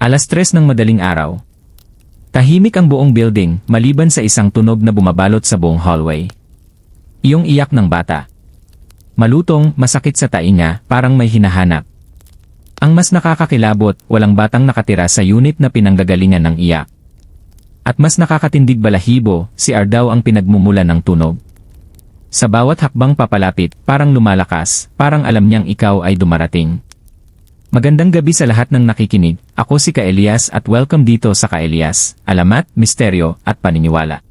Alas tres ng madaling araw. Tahimik ang buong building maliban sa isang tunog na bumabalot sa buong hallway. Iyong iyak ng bata. Malutong, masakit sa tainga, parang may hinahanap. Ang mas nakakakilabot, walang batang nakatira sa unit na pinanggagalingan ng iyak. At mas nakakatindig balahibo, si Ardaw ang pinagmumulan ng tunog. Sa bawat hakbang papalapit, parang lumalakas, parang alam niyang ikaw ay dumarating. Magandang gabi sa lahat ng nakikinig, ako si Ka Elias at welcome dito sa Ka Elias, Alamat, Misteryo, at Paniniwala.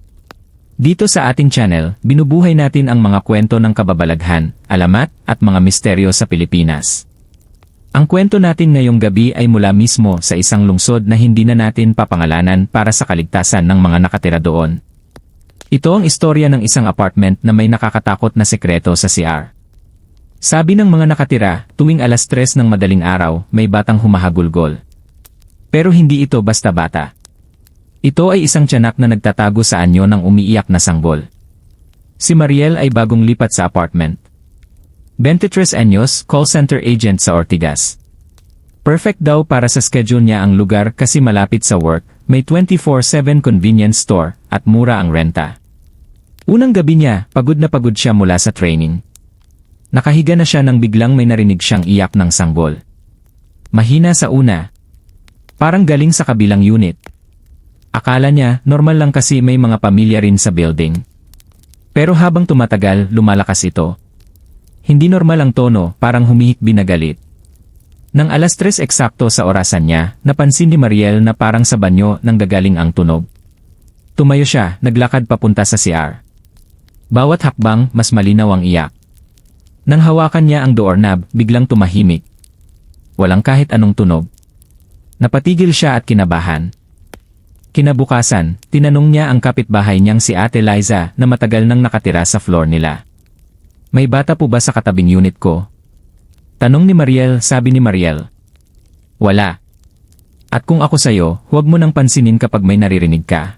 Dito sa ating channel, binubuhay natin ang mga kwento ng kababalaghan, alamat, at mga misteryo sa Pilipinas. Ang kwento natin ngayong gabi ay mula mismo sa isang lungsod na hindi na natin papangalanan para sa kaligtasan ng mga nakatira doon. Ito ang istorya ng isang apartment na may nakakatakot na sekreto sa CR. Sabi ng mga nakatira, tuwing alas tres ng madaling araw, may batang humahagulgol. Pero hindi ito basta bata. Ito ay isang tiyanak na nagtatago sa anyo ng umiiyak na sanggol. Si Mariel ay bagong lipat sa apartment. 23 anyos, call center agent sa Ortigas. Perfect daw para sa schedule niya ang lugar kasi malapit sa work, may 24-7 convenience store, at mura ang renta. Unang gabi niya, pagod na pagod siya mula sa training. Nakahiga na siya nang biglang may narinig siyang iyak ng sanggol. Mahina sa una. Parang galing sa kabilang unit. Akala niya, normal lang kasi may mga pamilya rin sa building. Pero habang tumatagal, lumalakas ito. Hindi normal ang tono, parang humihikbi na galit. Nang alas tres eksakto sa orasan niya, napansin ni Mariel na parang sa banyo nang gagaling ang tunog. Tumayo siya, naglakad papunta sa CR. Bawat hakbang, mas malinaw ang iyak. Nang hawakan niya ang doorknob, biglang tumahimik. Walang kahit anong tunog. Napatigil siya at kinabahan. Kinabukasan, tinanong niya ang kapitbahay niyang si Ate Liza na matagal nang nakatira sa floor nila. May bata po ba sa katabing unit ko? Tanong ni Mariel, sabi ni Mariel. Wala. At kung ako sa'yo, huwag mo nang pansinin kapag may naririnig ka.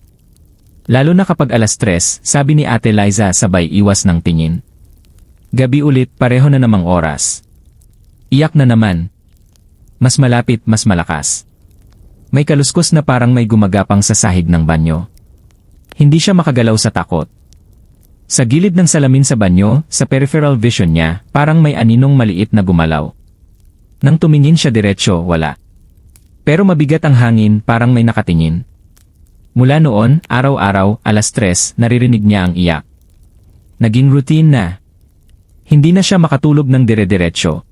Lalo na kapag alas tres, sabi ni Ate Liza sabay iwas ng tingin. Gabi ulit, pareho na namang oras. Iyak na naman. Mas malapit, mas malakas. May kaluskos na parang may gumagapang sa sahig ng banyo. Hindi siya makagalaw sa takot. Sa gilid ng salamin sa banyo, sa peripheral vision niya, parang may aninong maliit na gumalaw. Nang tumingin siya diretsyo, wala. Pero mabigat ang hangin, parang may nakatingin. Mula noon, araw-araw, alas tres, naririnig niya ang iyak. Naging routine na. Hindi na siya makatulog ng dire-diretsyo.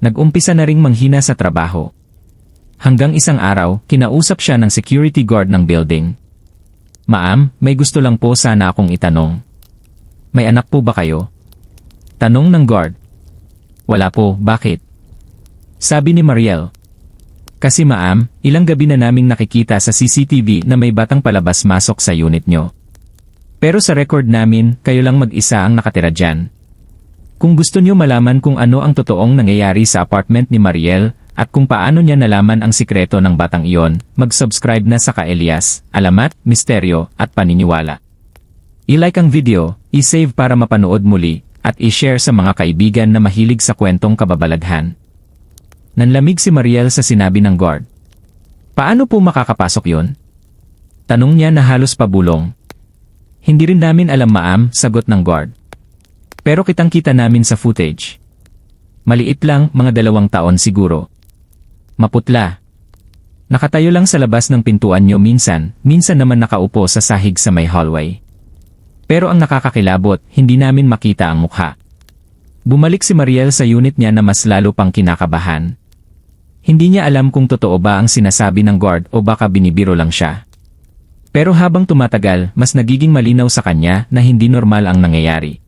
Nag-umpisa na ring manghina sa trabaho. Hanggang isang araw, kinausap siya ng security guard ng building. Maam, may gusto lang po sana akong itanong. May anak po ba kayo? Tanong ng guard. Wala po, bakit? Sabi ni Mariel. Kasi maam, ilang gabi na naming nakikita sa CCTV na may batang palabas-masok sa unit nyo. Pero sa record namin, kayo lang mag-isa ang nakatira dyan. Kung gusto nyo malaman kung ano ang totoong nangyayari sa apartment ni Mariel, at kung paano niya nalaman ang sikreto ng batang iyon, mag-subscribe na sa Ka-Elias, Alamat, Misteryo, at Paniniwala. I-like ang video, i-save para mapanood muli, at i-share sa mga kaibigan na mahilig sa kwentong kababalaghan. Nanlamig si Mariel sa sinabi ng guard. Paano po makakapasok yon? Tanong niya na halos pabulong. Hindi rin namin alam maam, sagot ng guard. Pero kitang-kita namin sa footage. Maliit lang, mga dalawang taon siguro. Maputla. Nakatayo lang sa labas ng pintuan nyo minsan, minsan naman nakaupo sa sahig sa may hallway. Pero ang nakakakilabot, hindi namin makita ang mukha. Bumalik si Mariel sa unit niya na mas lalo pang kinakabahan. Hindi niya alam kung totoo ba ang sinasabi ng guard o baka binibiro lang siya. Pero habang tumatagal, mas nagiging malinaw sa kanya na hindi normal ang nangyayari.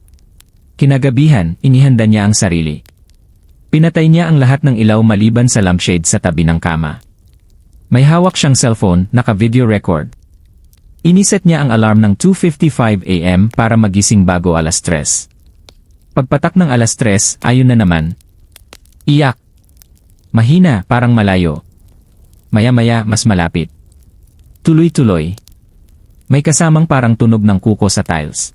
Kinagabihan, inihanda niya ang sarili. Pinatay niya ang lahat ng ilaw maliban sa lampshade sa tabi ng kama. May hawak siyang cellphone, naka-video record. Iniset niya ang alarm ng 2.55 a.m. para magising bago alas 3. Pagpatak ng alas 3, ayon na naman. Iyak. Mahina, parang malayo. Maya-maya, mas malapit. Tuloy-tuloy. May kasamang parang tunog ng kuko sa tiles.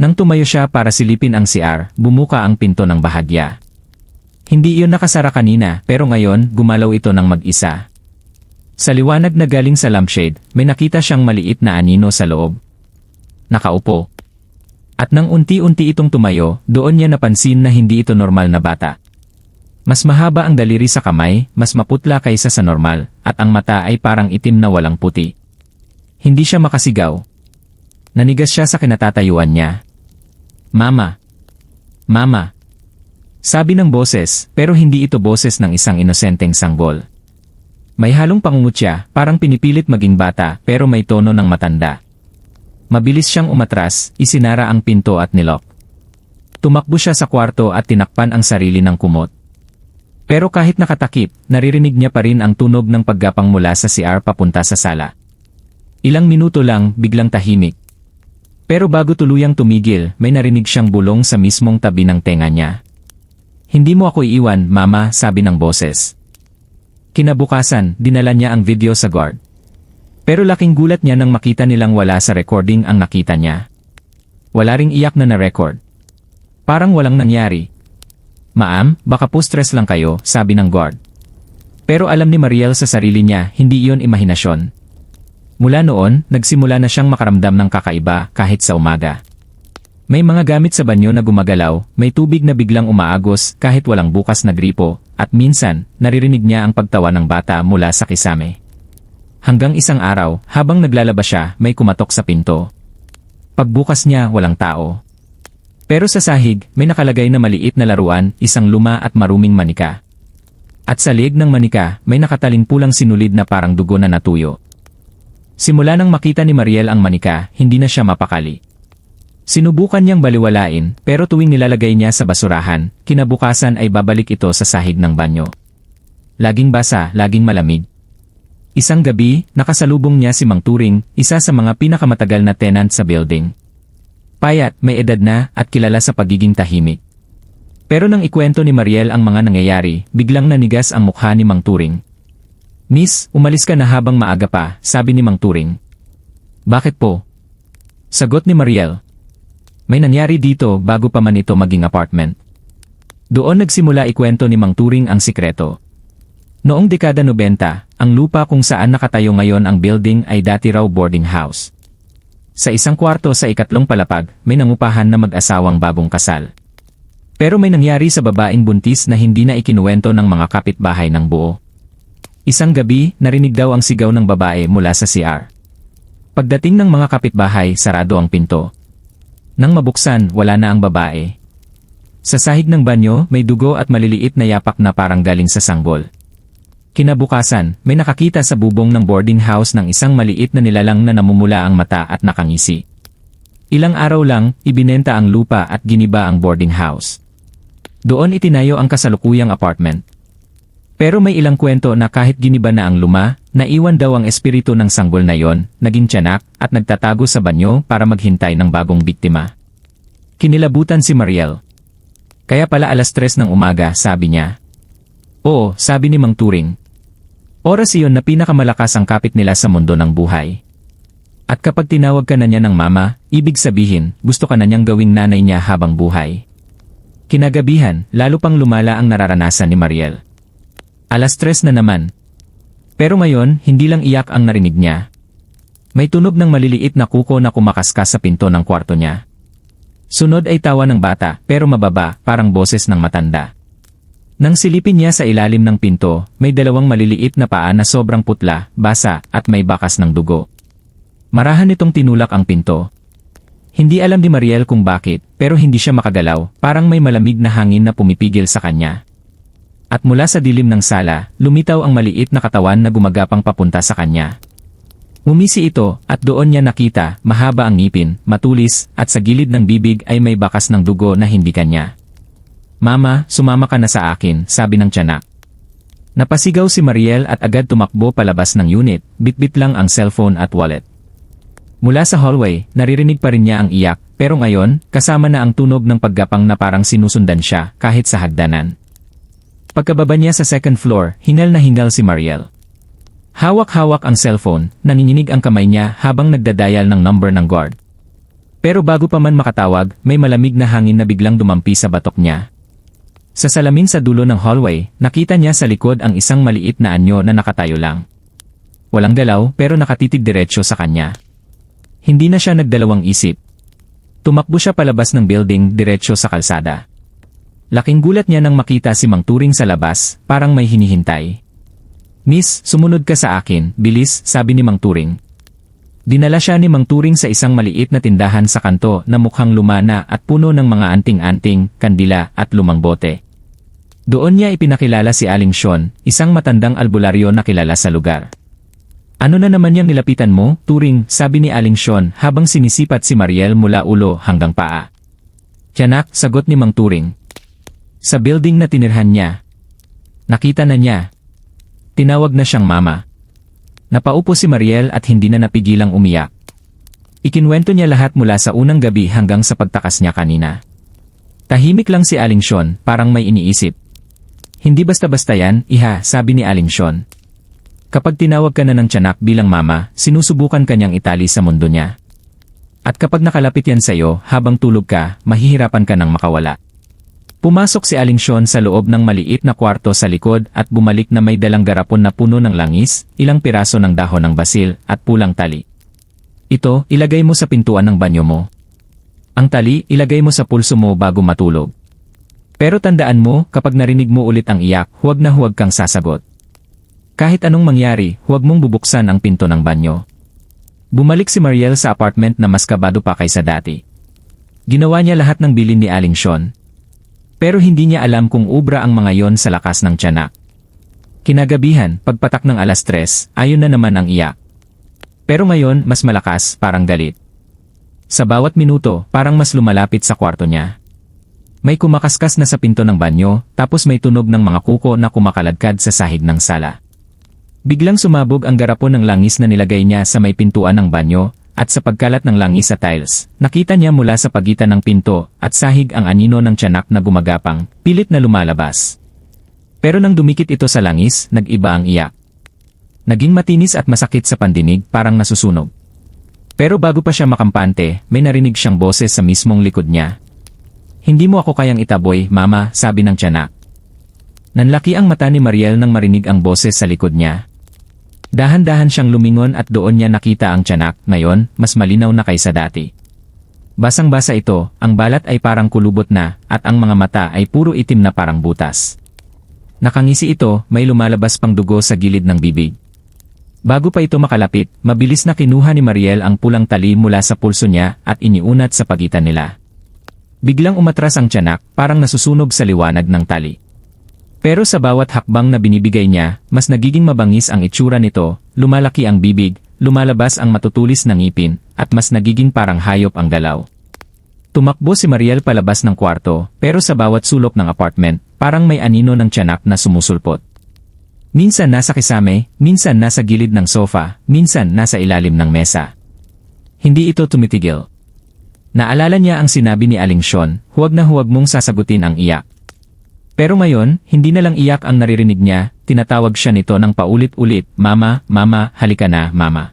Nang tumayo siya para silipin ang CR, bumuka ang pinto ng bahagya. Hindi iyon nakasara kanina, pero ngayon, gumalaw ito ng mag-isa. Sa liwanag na galing sa lampshade, may nakita siyang maliit na anino sa loob. Nakaupo. At nang unti-unti itong tumayo, doon niya napansin na hindi ito normal na bata. Mas mahaba ang daliri sa kamay, mas maputla kaysa sa normal, at ang mata ay parang itim na walang puti. Hindi siya makasigaw. Nanigas siya sa kinatatayuan niya. Mama. Mama. Sabi ng boses, pero hindi ito boses ng isang inosenteng sanggol. May halong pangungutya, parang pinipilit maging bata, pero may tono ng matanda. Mabilis siyang umatras, isinara ang pinto at nilok. Tumakbo siya sa kwarto at tinakpan ang sarili ng kumot. Pero kahit nakatakip, naririnig niya pa rin ang tunog ng paggapang mula sa CR papunta sa sala. Ilang minuto lang, biglang tahimik. Pero bago tuluyang tumigil, may narinig siyang bulong sa mismong tabi ng tenga niya. Hindi mo ako iiwan, mama, sabi ng boses. Kinabukasan, dinala niya ang video sa guard. Pero laking gulat niya nang makita nilang wala sa recording ang nakita niya. Wala ring iyak na na-record. Parang walang nangyari. Maam, baka po stress lang kayo, sabi ng guard. Pero alam ni Mariel sa sarili niya, hindi iyon imahinasyon. Mula noon, nagsimula na siyang makaramdam ng kakaiba kahit sa umaga. May mga gamit sa banyo na gumagalaw, may tubig na biglang umaagos kahit walang bukas na gripo, at minsan, naririnig niya ang pagtawa ng bata mula sa kisame. Hanggang isang araw, habang naglalaba siya, may kumatok sa pinto. Pagbukas niya, walang tao. Pero sa sahig, may nakalagay na maliit na laruan, isang luma at maruming manika. At sa liig ng manika, may nakataling pulang sinulid na parang dugo na natuyo. Simula nang makita ni Mariel ang manika, hindi na siya mapakali. Sinubukan niyang baliwalain, pero tuwing nilalagay niya sa basurahan, kinabukasan ay babalik ito sa sahig ng banyo. Laging basa, laging malamig. Isang gabi, nakasalubong niya si Mang Turing, isa sa mga pinakamatagal na tenant sa building. Payat, may edad na, at kilala sa pagiging tahimik. Pero nang ikwento ni Mariel ang mga nangyayari, biglang nanigas ang mukha ni Mang Turing. Miss, umalis ka na habang maaga pa, sabi ni Mang Turing. Bakit po? Sagot ni Mariel. May nangyari dito bago pa man ito maging apartment. Doon nagsimula ikwento ni Mang Turing ang sikreto. Noong dekada 90, ang lupa kung saan nakatayo ngayon ang building ay dati raw boarding house. Sa isang kwarto sa ikatlong palapag, may nangupahan na mag-asawang bagong kasal. Pero may nangyari sa babaeng buntis na hindi na ikinuwento ng mga kapitbahay ng buo. Isang gabi, narinig daw ang sigaw ng babae mula sa CR. Pagdating ng mga kapitbahay, sarado ang pinto. Nang mabuksan, wala na ang babae. Sa sahig ng banyo, may dugo at maliliit na yapak na parang galing sa sanggol. Kinabukasan, may nakakita sa bubong ng boarding house ng isang maliit na nilalang na namumula ang mata at nakangisi. Ilang araw lang, ibinenta ang lupa at giniba ang boarding house. Doon itinayo ang kasalukuyang apartment. Pero may ilang kwento na kahit giniba na ang luma, naiwan daw ang espiritu ng sanggol na yon, naging tiyanak, at nagtatago sa banyo para maghintay ng bagong biktima. Kinilabutan si Mariel. Kaya pala alas tres ng umaga, sabi niya. Oo, sabi ni Mang Turing. Oras iyon na pinakamalakas ang kapit nila sa mundo ng buhay. At kapag tinawag ka na niya ng mama, ibig sabihin, gusto ka na niyang gawing nanay niya habang buhay. Kinagabihan, lalo pang lumala ang nararanasan ni Mariel. Alas tres na naman. Pero ngayon, hindi lang iyak ang narinig niya. May tunog ng maliliit na kuko na kumakaskas sa pinto ng kwarto niya. Sunod ay tawa ng bata, pero mababa, parang boses ng matanda. Nang silipin niya sa ilalim ng pinto, may dalawang maliliit na paa na sobrang putla, basa, at may bakas ng dugo. Marahan nitong tinulak ang pinto. Hindi alam ni Mariel kung bakit, pero hindi siya makagalaw, parang may malamig na hangin na pumipigil sa kanya. At mula sa dilim ng sala, lumitaw ang maliit na katawan na gumagapang papunta sa kanya. Umisi ito, at doon niya nakita, mahaba ang ngipin, matulis, at sa gilid ng bibig ay may bakas ng dugo na hindi kanya. Mama, sumama ka na sa akin, sabi ng tiyanak. Napasigaw si Mariel at agad tumakbo palabas ng unit, bitbit lang ang cellphone at wallet. Mula sa hallway, naririnig pa rin niya ang iyak, pero ngayon, kasama na ang tunog ng paggapang na parang sinusundan siya, kahit sa hagdanan. Pagkababa niya sa second floor, hingal na hingal si Mariel. Hawak-hawak ang cellphone, nanginginig ang kamay niya habang nagdadial ng number ng guard. Pero bago pa man makatawag, may malamig na hangin na biglang dumampi sa batok niya. Sa salamin sa dulo ng hallway, nakita niya sa likod ang isang maliit na anyo na nakatayo lang. walang galaw pero nakatitig diretsyo sa kanya. Hindi na siya nagdalawang isip. Tumakbo siya palabas ng building diretsyo sa kalsada. Laking gulat niya nang makita si Mang Turing sa labas, parang may hinihintay. Miss, sumunod ka sa akin, bilis, sabi ni Mang Turing. Dinala siya ni Mang Turing sa isang maliit na tindahan sa kanto na mukhang lumana at puno ng mga anting-anting, kandila at lumang bote. Doon niya ipinakilala si Aling Sean, isang matandang albularyo na kilala sa lugar. Ano na naman yung nilapitan mo, Turing, sabi ni Aling Sean habang sinisipat si Mariel mula ulo hanggang paa. Tiyanak, sagot ni Mang Turing. Sa building na tinirhan niya. Nakita na niya. Tinawag na siyang mama. Napaupo si Mariel at hindi na napigilang umiyak. Ikinwento niya lahat mula sa unang gabi hanggang sa pagtakas niya kanina. Tahimik lang si Aling Sean, parang may iniisip. Hindi basta-basta yan, iha, sabi ni Aling Sean. Kapag tinawag ka na ng tiyanak bilang mama, sinusubukan kanyang itali sa mundo niya. At kapag nakalapit yan sa'yo, habang tulog ka, mahihirapan ka nang makawala. Pumasok si Aling Sean sa loob ng maliit na kwarto sa likod at bumalik na may dalang garapon na puno ng langis, ilang piraso ng dahon ng basil, at pulang tali. Ito, ilagay mo sa pintuan ng banyo mo. Ang tali, ilagay mo sa pulso mo bago matulog. Pero tandaan mo, kapag narinig mo ulit ang iyak, huwag na huwag kang sasagot. Kahit anong mangyari, huwag mong bubuksan ang pinto ng banyo. Bumalik si Mariel sa apartment na mas kabado pa kaysa dati. Ginawa niya lahat ng bilin ni Aling Sean, pero hindi niya alam kung ubra ang mga yon sa lakas ng tiyanak. Kinagabihan, pagpatak ng alas tres, ayon na naman ang iyak. Pero ngayon, mas malakas, parang galit. Sa bawat minuto, parang mas lumalapit sa kwarto niya. May kumakaskas na sa pinto ng banyo, tapos may tunog ng mga kuko na kumakaladkad sa sahig ng sala. Biglang sumabog ang garapon ng langis na nilagay niya sa may pintuan ng banyo, at sa pagkalat ng langis sa tiles, nakita niya mula sa pagitan ng pinto at sahig ang anino ng tiyanak na gumagapang, pilit na lumalabas. Pero nang dumikit ito sa langis, nag-iba ang iyak. Naging matinis at masakit sa pandinig, parang nasusunog. Pero bago pa siya makampante, may narinig siyang boses sa mismong likod niya. Hindi mo ako kayang itaboy, mama, sabi ng tiyanak. Nanlaki ang mata ni Mariel nang marinig ang boses sa likod niya, Dahan-dahan siyang lumingon at doon niya nakita ang tiyanak, ngayon, mas malinaw na kaysa dati. Basang-basa ito, ang balat ay parang kulubot na, at ang mga mata ay puro itim na parang butas. Nakangisi ito, may lumalabas pang dugo sa gilid ng bibig. Bago pa ito makalapit, mabilis na kinuha ni Mariel ang pulang tali mula sa pulso niya at iniunat sa pagitan nila. Biglang umatras ang tiyanak, parang nasusunog sa liwanag ng tali. Pero sa bawat hakbang na binibigay niya, mas nagiging mabangis ang itsura nito, lumalaki ang bibig, lumalabas ang matutulis ng ngipin, at mas nagiging parang hayop ang galaw. Tumakbo si Mariel palabas ng kwarto, pero sa bawat sulok ng apartment, parang may anino ng tiyanak na sumusulpot. Minsan nasa kisame, minsan nasa gilid ng sofa, minsan nasa ilalim ng mesa. Hindi ito tumitigil. Naalala niya ang sinabi ni Aling Sean, huwag na huwag mong sasagutin ang iyak. Pero ngayon, hindi na lang iyak ang naririnig niya, tinatawag siya nito ng paulit-ulit, Mama, Mama, halika na, Mama.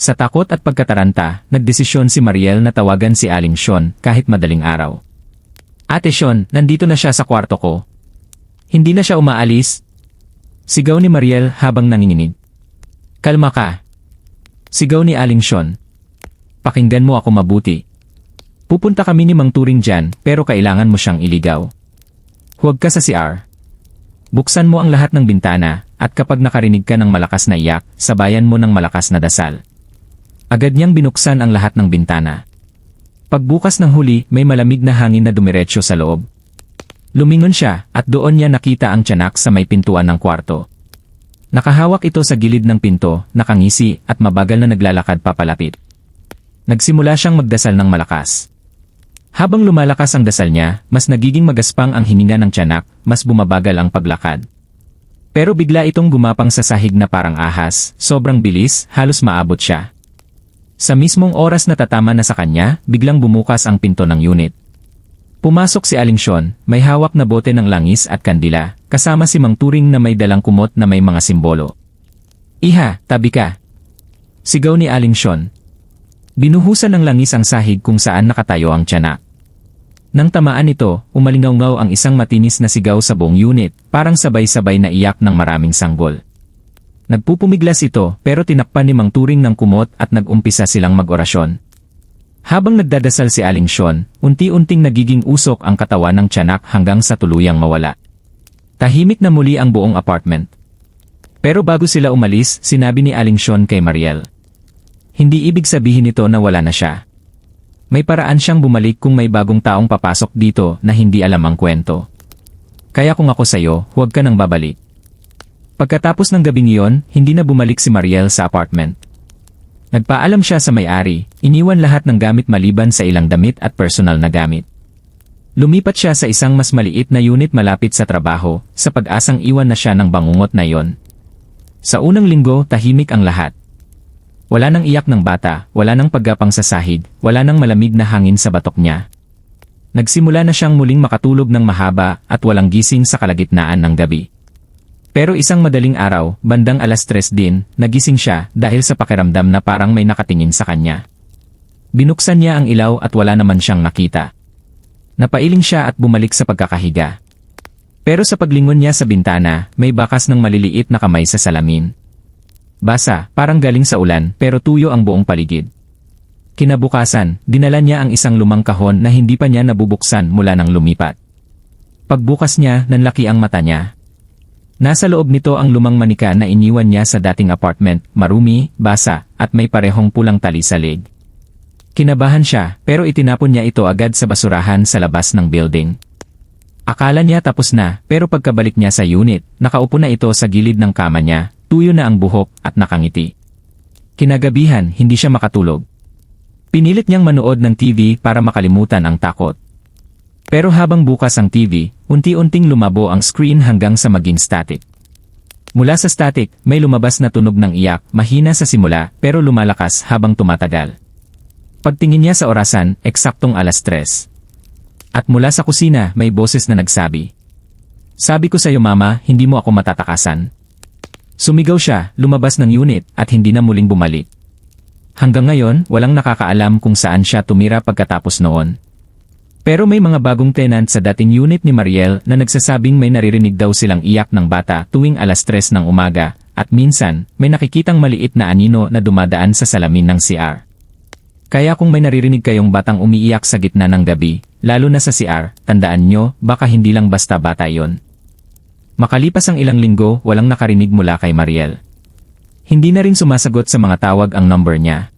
Sa takot at pagkataranta, nagdesisyon si Mariel na tawagan si Aling Sean kahit madaling araw. Ate Sean, nandito na siya sa kwarto ko. Hindi na siya umaalis. Sigaw ni Mariel habang nanginginig. Kalma ka. Sigaw ni Aling Sean. Pakinggan mo ako mabuti. Pupunta kami ni Mang Turing dyan pero kailangan mo siyang iligaw. Huwag ka sa CR. Buksan mo ang lahat ng bintana, at kapag nakarinig ka ng malakas na iyak, sabayan mo ng malakas na dasal. Agad niyang binuksan ang lahat ng bintana. Pagbukas ng huli, may malamig na hangin na dumiretso sa loob. Lumingon siya, at doon niya nakita ang tiyanak sa may pintuan ng kwarto. Nakahawak ito sa gilid ng pinto, nakangisi, at mabagal na naglalakad papalapit. Nagsimula siyang magdasal ng malakas. Habang lumalakas ang dasal niya, mas nagiging magaspang ang hininga ng tiyanak, mas bumabagal ang paglakad. Pero bigla itong gumapang sa sahig na parang ahas, sobrang bilis, halos maabot siya. Sa mismong oras na tatama na sa kanya, biglang bumukas ang pinto ng unit. Pumasok si Aling Sean, may hawak na bote ng langis at kandila, kasama si Mang Turing na may dalang kumot na may mga simbolo. Iha, tabi ka. Sigaw ni Aling Sean, Binuhusan ng langis ang sahig kung saan nakatayo ang tiyanak. Nang tamaan ito, umalingaw ang isang matinis na sigaw sa buong unit, parang sabay-sabay na iyak ng maraming sanggol. Nagpupumiglas ito pero tinakpan ni Mang Turing ng kumot at nag-umpisa silang mag-orasyon. Habang nagdadasal si Aling Sean, unti-unting nagiging usok ang katawan ng tiyanak hanggang sa tuluyang mawala. Tahimik na muli ang buong apartment. Pero bago sila umalis, sinabi ni Aling Sean kay Mariel. Hindi ibig sabihin nito na wala na siya. May paraan siyang bumalik kung may bagong taong papasok dito na hindi alam ang kwento. Kaya kung ako sa'yo, huwag ka nang babalik. Pagkatapos ng gabing iyon, hindi na bumalik si Mariel sa apartment. Nagpaalam siya sa may-ari, iniwan lahat ng gamit maliban sa ilang damit at personal na gamit. Lumipat siya sa isang mas maliit na unit malapit sa trabaho, sa pag-asang iwan na siya ng bangungot na yon. Sa unang linggo, tahimik ang lahat. Wala nang iyak ng bata, wala nang paggapang sa sahig, wala nang malamig na hangin sa batok niya. Nagsimula na siyang muling makatulog ng mahaba at walang gising sa kalagitnaan ng gabi. Pero isang madaling araw, bandang alas tres din, nagising siya dahil sa pakiramdam na parang may nakatingin sa kanya. Binuksan niya ang ilaw at wala naman siyang nakita. Napailing siya at bumalik sa pagkakahiga. Pero sa paglingon niya sa bintana, may bakas ng maliliit na kamay sa salamin. Basa, parang galing sa ulan, pero tuyo ang buong paligid. Kinabukasan, dinala niya ang isang lumang kahon na hindi pa niya nabubuksan mula nang lumipat. Pagbukas niya, nanlaki ang mata niya. Nasa loob nito ang lumang manika na iniwan niya sa dating apartment, marumi, basa, at may parehong pulang tali sa leg. Kinabahan siya, pero itinapon niya ito agad sa basurahan sa labas ng building. Akala niya tapos na, pero pagkabalik niya sa unit, nakaupo na ito sa gilid ng kama niya, tuyo na ang buhok at nakangiti. Kinagabihan, hindi siya makatulog. Pinilit niyang manood ng TV para makalimutan ang takot. Pero habang bukas ang TV, unti-unting lumabo ang screen hanggang sa maging static. Mula sa static, may lumabas na tunog ng iyak, mahina sa simula, pero lumalakas habang tumatagal. Pagtingin niya sa orasan, eksaktong alas tres. At mula sa kusina, may boses na nagsabi. Sabi ko sa iyo mama, hindi mo ako matatakasan. Sumigaw siya, lumabas ng unit, at hindi na muling bumalik. Hanggang ngayon, walang nakakaalam kung saan siya tumira pagkatapos noon. Pero may mga bagong tenant sa dating unit ni Mariel na nagsasabing may naririnig daw silang iyak ng bata tuwing alas tres ng umaga, at minsan, may nakikitang maliit na anino na dumadaan sa salamin ng CR. Kaya kung may naririnig kayong batang umiiyak sa gitna ng gabi, lalo na sa CR, tandaan nyo, baka hindi lang basta bata yon. Makalipas ang ilang linggo, walang nakarinig mula kay Mariel. Hindi na rin sumasagot sa mga tawag ang number niya.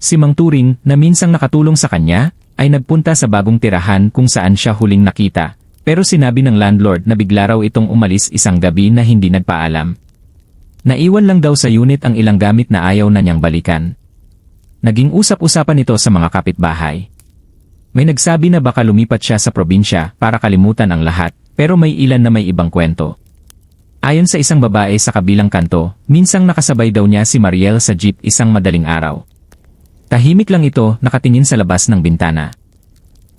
Si Mang Turing, na minsang nakatulong sa kanya, ay nagpunta sa bagong tirahan kung saan siya huling nakita, pero sinabi ng landlord na bigla raw itong umalis isang gabi na hindi nagpaalam. Naiwan lang daw sa unit ang ilang gamit na ayaw na niyang balikan. Naging usap-usapan ito sa mga kapitbahay. May nagsabi na baka lumipat siya sa probinsya para kalimutan ang lahat, pero may ilan na may ibang kwento. Ayon sa isang babae sa kabilang kanto, minsang nakasabay daw niya si Mariel sa jeep isang madaling araw. Tahimik lang ito, nakatingin sa labas ng bintana.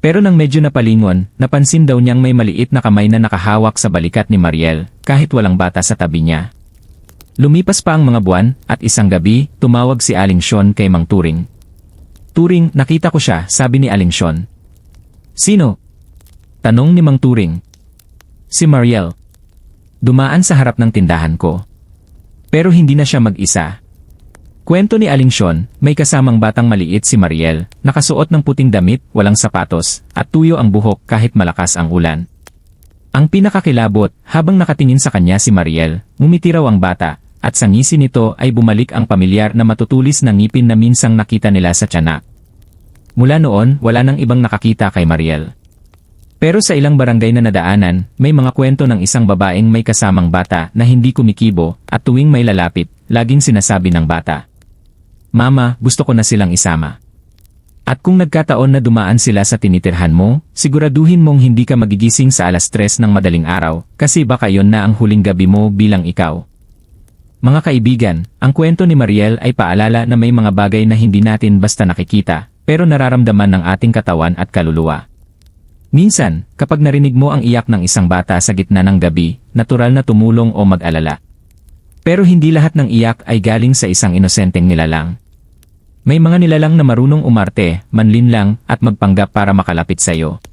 Pero nang medyo napalingon, napansin daw niyang may maliit na kamay na nakahawak sa balikat ni Mariel, kahit walang bata sa tabi niya. Lumipas pa ang mga buwan, at isang gabi, tumawag si Aling Sean kay Mang Turing. Turing, nakita ko siya, sabi ni Aling Sean. Sino? Tanong ni Mang Turing. Si Mariel. Dumaan sa harap ng tindahan ko. Pero hindi na siya mag-isa. Kwento ni Aling Sean, may kasamang batang maliit si Mariel, nakasuot ng puting damit, walang sapatos, at tuyo ang buhok kahit malakas ang ulan. Ang pinakakilabot, habang nakatingin sa kanya si Mariel, ngumiti raw ang bata, at sa ngisi nito ay bumalik ang pamilyar na matutulis na ngipin na minsang nakita nila sa tiyanak. Mula noon, wala nang ibang nakakita kay Mariel. Pero sa ilang barangay na nadaanan, may mga kwento ng isang babaeng may kasamang bata na hindi kumikibo at tuwing may lalapit, laging sinasabi ng bata. Mama, gusto ko na silang isama. At kung nagkataon na dumaan sila sa tinitirhan mo, siguraduhin mong hindi ka magigising sa alas tres ng madaling araw, kasi baka yon na ang huling gabi mo bilang ikaw. Mga kaibigan, ang kwento ni Mariel ay paalala na may mga bagay na hindi natin basta nakikita, pero nararamdaman ng ating katawan at kaluluwa. Minsan, kapag narinig mo ang iyak ng isang bata sa gitna ng gabi, natural na tumulong o mag-alala. Pero hindi lahat ng iyak ay galing sa isang inosenteng nilalang. May mga nilalang na marunong umarte, manlinlang, at magpanggap para makalapit sa iyo.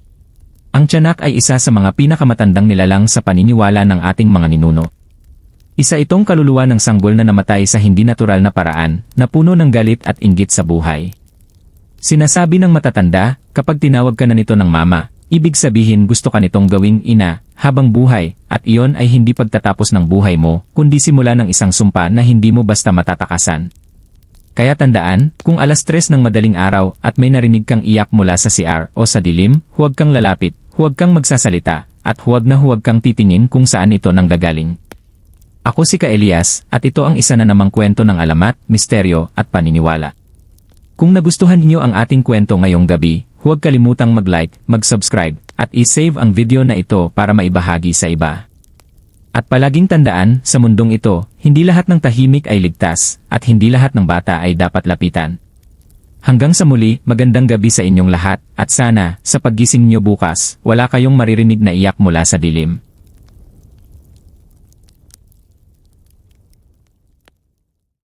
Ang tiyanak ay isa sa mga pinakamatandang nilalang sa paniniwala ng ating mga ninuno. Isa itong kaluluwa ng sanggol na namatay sa hindi natural na paraan, na puno ng galit at inggit sa buhay. Sinasabi ng matatanda, kapag tinawag ka na nito ng mama, ibig sabihin gusto ka nitong gawing ina, habang buhay, at iyon ay hindi pagtatapos ng buhay mo, kundi simula ng isang sumpa na hindi mo basta matatakasan. Kaya tandaan, kung alas tres ng madaling araw at may narinig kang iyak mula sa CR o sa dilim, huwag kang lalapit, huwag kang magsasalita, at huwag na huwag kang titingin kung saan ito nanggagaling. Ako si Ka Elias, at ito ang isa na namang kwento ng alamat, misteryo, at paniniwala. Kung nagustuhan niyo ang ating kwento ngayong gabi, huwag kalimutang mag-like, mag-subscribe, at i-save ang video na ito para maibahagi sa iba. At palaging tandaan, sa mundong ito, hindi lahat ng tahimik ay ligtas, at hindi lahat ng bata ay dapat lapitan. Hanggang sa muli, magandang gabi sa inyong lahat, at sana, sa paggising niyo bukas, wala kayong maririnig na iyak mula sa dilim.